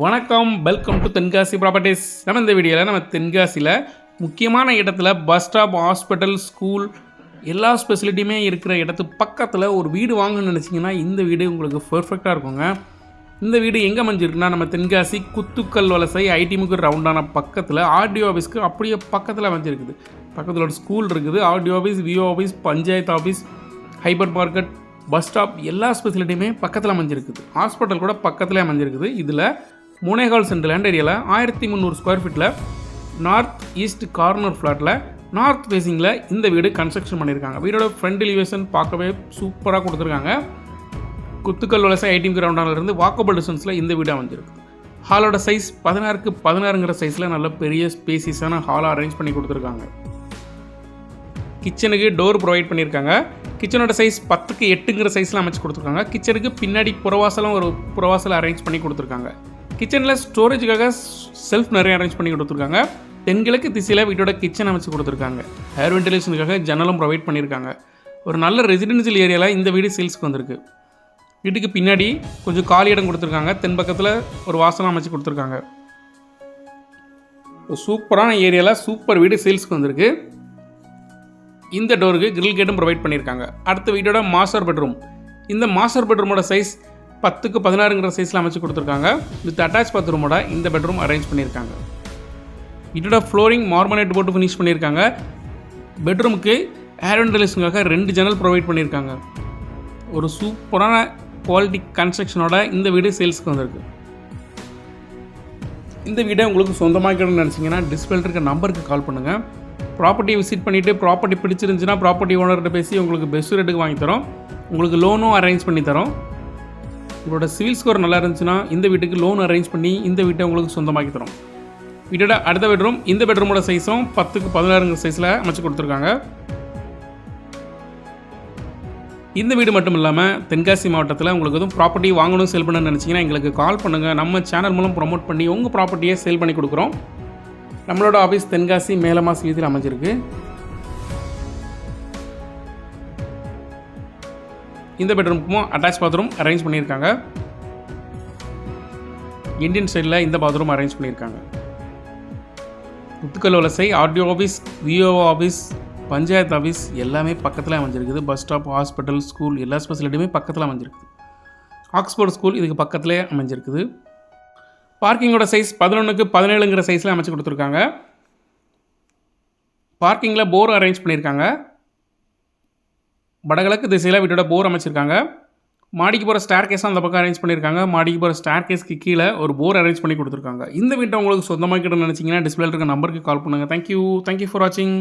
வணக்கம் welcome to Tenkasi properties நம்ம இந்த வீடியோவில் நம்ம தென்காசியில் முக்கியமான இடத்துல பஸ் ஸ்டாப் ஹாஸ்பிட்டல் ஸ்கூல் எல்லா ஸ்பெசிலிட்டியுமே இருக்கிற இடத்து பக்கத்தில் ஒரு வீடு வாங்கணும்னு நினச்சிங்கன்னா இந்த வீடு உங்களுக்கு பர்ஃபெக்டாக இருக்குங்க. இந்த வீடு எங்கே அமைஞ்சிருக்குன்னா நம்ம தென்காசி குத்துக்கல் வலசை ஐடி முக்கு ரவுண்டான பக்கத்தில் ஆர்டிஓ ஆஃபீஸ்க்கு அப்படியே பக்கத்தில் அமைஞ்சிருக்குது. பக்கத்தில் ஒரு ஸ்கூல் இருக்குது. RTO office VO office panchayat office hyper market bus stop எல்லா ஸ்பெசிலிட்டியுமே பக்கத்தில் அமைஞ்சிருக்குது. ஹாஸ்பிட்டல் கூட பக்கத்தில் அமைஞ்சிருக்குது. இதில் மூணேகால் சென்ட் லேண்ட் ஏரியாவில் ஆயிரத்தி முந்நூறு ஸ்கொயர் ஃபீட்டில் நார்த் ஈஸ்ட் கார்னர் ஃப்ளாட்டில் நார்த் ஃபேஸிங்கில் இந்த வீடு கன்ஸ்ட்ரக்ஷன் பண்ணியிருக்காங்க வீடோட ஃப்ரண்ட் எலிவேஷன் பார்க்கவே சூப்பராக கொடுத்துருக்காங்க. குத்துக்கல் வலசை ஐடிஎம் கிரவுண்டானிலிருந்து வாக்கபிள் டிஸ்டன்ஸில் இந்த வீடாக வந்துருக்கு ஹாலோட சைஸ் பதினாறுக்கு பதினாறுங்கிற சைஸில் நல்ல பெரிய ஸ்பேசிஸான ஹாலை அரேஞ்ச் பண்ணி கொடுத்துருக்காங்க. கிச்சனுக்கு டோர் ப்ரொவைட் பண்ணியிருக்காங்க கிச்சனோட சைஸ் பத்துக்கு எட்டுங்கிற சைஸில் அமைச்சு கொடுத்துருக்காங்க. கிச்சனுக்கு பின்னாடி புறவாசலும் ஒரு புறவாசலை அரேஞ்ச் பண்ணி கொடுத்துருக்காங்க. கிச்சனில் ஸ்டோரேஜுக்காக செல்ஃப் நிறைய அரேஞ்ச் பண்ணி கொடுத்துருக்காங்க. தென்கிழக்கு திசையில் வீட்டோட கிச்சன் அமைச்சு கொடுத்துருக்காங்க. ஏர் வென்டிலேஷனுக்காக ஜன்னலும் ப்ரொவைட் பண்ணியிருக்காங்க ஒரு நல்ல ரெசிடென்ஷியல் ஏரியாவில் இந்த வீடு சேல்ஸ்க்கு வந்திருக்கு. வீட்டுக்கு பின்னாடி கொஞ்சம் காலி இடம் கொடுத்துருக்காங்க. தென் பக்கத்தில் ஒரு வாசனை அமைச்சு கொடுத்துருக்காங்க. ஒரு சூப்பரான ஏரியாவில் சூப்பர் வீடு சேல்ஸ்க்கு வந்திருக்கு. இந்த டோருக்கு கிரில் கேட்டும் ப்ரொவைட் பண்ணியிருக்காங்க அடுத்த வீட்டோட மாஸ்டர் பெட்ரூம் இந்த மாஸ்டர் பெட்ரூமோட சைஸ் பத்துக்கு பதினாறுங்கிற சைஸில் அமைச்சு கொடுத்துருக்காங்க. வித் அட்டாச் பாத்ரூமோட இந்த பெட்ரூம் அரேஞ்ச் பண்ணியிருக்காங்க. இதோட ஃப்ளோரிங் மார்மனேட் போட்டு ஃபினிஷ் பண்ணியிருக்காங்க. பெட்ரூமுக்கு ஏர் வென்டிலேஷனுக்காக ரெண்டு ஜன்னல் ப்ரொவைட் பண்ணியிருக்காங்க. ஒரு சூப்பரான குவாலிட்டி கன்ஸ்ட்ரக்ஷனோட இந்த வீடு சேல்ஸ்க்கு வந்திருக்கு. இந்த வீடை உங்களுக்கு சொந்தமாக்கணும்னு நினச்சிங்கன்னா டிஸ்பிளே இருக்க நம்பருக்கு கால் பண்ணுங்கள் ப்ராப்பர்ட்டி விசிட் பண்ணிவிட்டு ப்ராப்பர்ட்டி பிடிச்சிருந்துச்சுன்னா ப்ராப்பர்ட்டி ஓனர்கிட்ட பேசி உங்களுக்கு பெஸ்ட் ரேட்டுக்கு வாங்கி தரோம். உங்களுக்கு லோனும் அரேஞ்ச் பண்ணி தரோம். உங்களோட சிவில் ஸ்கோர் நல்லா இருந்துச்சுன்னா இந்த வீட்டுக்கு லோன் அரேஞ்ச் பண்ணி இந்த வீட்டை உங்களுக்கு சொந்தமாக்கி தரும். வீட்டோட அடுத்த பெட்ரூம் இந்த பெட்ரூமோட சைஸும் பத்துக்கு பதினாறுங்க சைஸில் அமைச்சு கொடுத்துருக்காங்க. இந்த வீடு மட்டும் இல்லாமல் தென்காசி மாவட்டத்தில் உங்களுக்கு எதுவும் ப்ராப்பர்ட்டி வாங்கணும் சேல் பண்ணணும்னு நினச்சிங்கன்னா எங்களுக்கு கால் பண்ணுங்கள் நம்ம சேனல் மூலம் ப்ரோமோட் பண்ணி உங்கள் ப்ராப்பர்ட்டியை சேல் பண்ணி கொடுக்குறோம். நம்மளோட ஆஃபீஸ் தென்காசி மேலமாஸ் வீதியில் அமைஞ்சிருக்கு. இந்த பெட்ரூமுக்கும் அட்டாச் பாத்ரூம் அரேஞ்ச் பண்ணியிருக்காங்க. இந்தியன் ஸ்டைலில் இந்த பாத்ரூம் அரேஞ்ச் பண்ணியிருக்காங்க. Muthukkal Valasai RTO office VO office panchayat office எல்லாமே பக்கத்தில் அமைஞ்சிருக்குது. பஸ் ஸ்டாப் ஹாஸ்பிட்டல் ஸ்கூல் எல்லா ஸ்பெசிலிட்டியுமே பக்கத்தில் அமைஞ்சிருக்குது. ஆக்ஸ்போர்ட் ஸ்கூல் இதுக்கு பக்கத்திலே அமைஞ்சிருக்குது. பார்க்கிங்கோட சைஸ் பதினொன்றுக்கு பதினேழுங்கிற சைஸில் அமைச்சு கொடுத்துருக்காங்க. பார்க்கிங்கில் போர் அரேஞ்ச் பண்ணியிருக்காங்க. வடகிழக்கு திசையில் வீட்டோட போர் அமைச்சிருக்காங்க. மாடிக்கு போகிற ஸ்டார் கேஸும் அந்த பக்கம் அரேஞ்ச் பண்ணியிருக்காங்க மாடிக்கு போகிற ஸ்டார் கேஸ்க்கு கீழே ஒரு போர் அரேஞ்ச் பண்ணி கொடுத்துருக்காங்க. இந்த வீட்டை உங்களுக்கு சொந்தமாக்கிட்டு நினச்சிங்கன்னா டிஸ்பிளே இருக்க நம்பருக்கு கால் பண்ணுங்கள் தேங்க்யூ தேங்க்யூ ஃபார் வாட்சிங்